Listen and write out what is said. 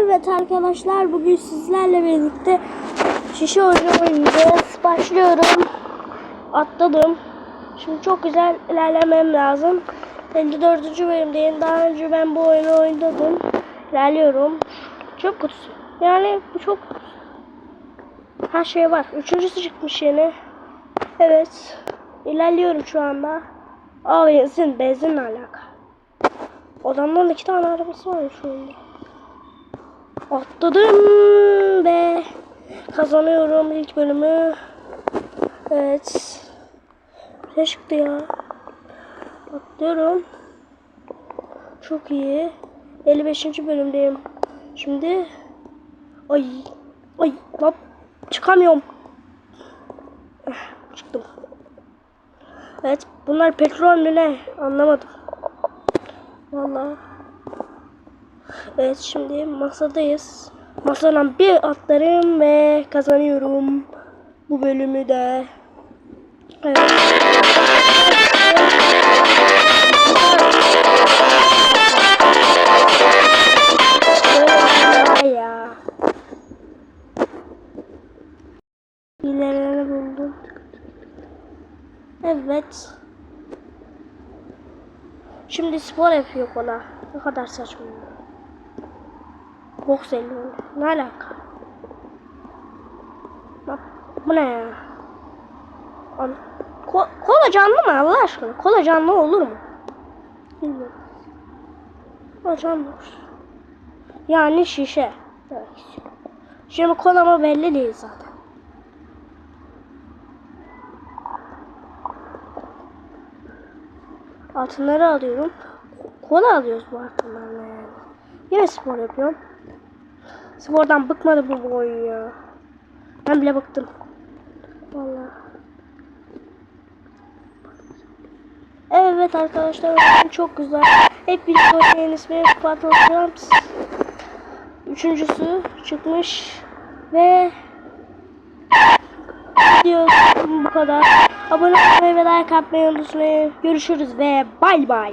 Evet arkadaşlar bugün sizlerle birlikte şişe oyunu oynayacağız. Başlıyorum. Atladım. Şimdi çok güzel ilerlemem lazım. 54. bölümdeyim. Daha önce ben bu oyunu oynadım. İlerliyorum. Çöp kutusu. Yani bu çok her şey var. Üçüncüsü çıkmış yeni. Evet. İlerliyorum şu anda. Aa benzin. Benzinle alaka. Adamların iki tane arabası var şu anda. Atladım ve kazanıyorum ilk bölümü. Evet. Ne çıktı ya? Atlıyorum. Çok iyi. 55. bölümdeyim. Şimdi ay ay lan çıkamıyorum. Eh, Çıktım. Evet bunlar petrol mü ne? Anlamadım. Vallahi. Evet şimdi masadayız. Masadan bir atlarım ve kazanıyorum. Bu bölümü de. Evet. Buldum. Evet. Şimdi spor yapıyor bana. Ne kadar saçma. Boks eldiven. Ne alaka? Bak, bu ne ya? An Ko kola canlı mı Allah aşkına? Kola canlı olur mu? Bilmiyorum. Kola canlı olur. Yani şişe. Evet. Şimdi kola mı belli değil zaten. Altınları alıyorum. Kola alıyoruz bu altınlarla yani. Yine spor yapıyorum. Spordan bıkmadı bu bu ya. Ben bile bıktım. Vallahi. Evet arkadaşlar çok güzel. Hep bir oyunun ismi Battlefields. Üçüncüsü çıkmış ve video bu kadar. Abone olmayı ve like atmayı unutmayın. Görüşürüz ve bay bay.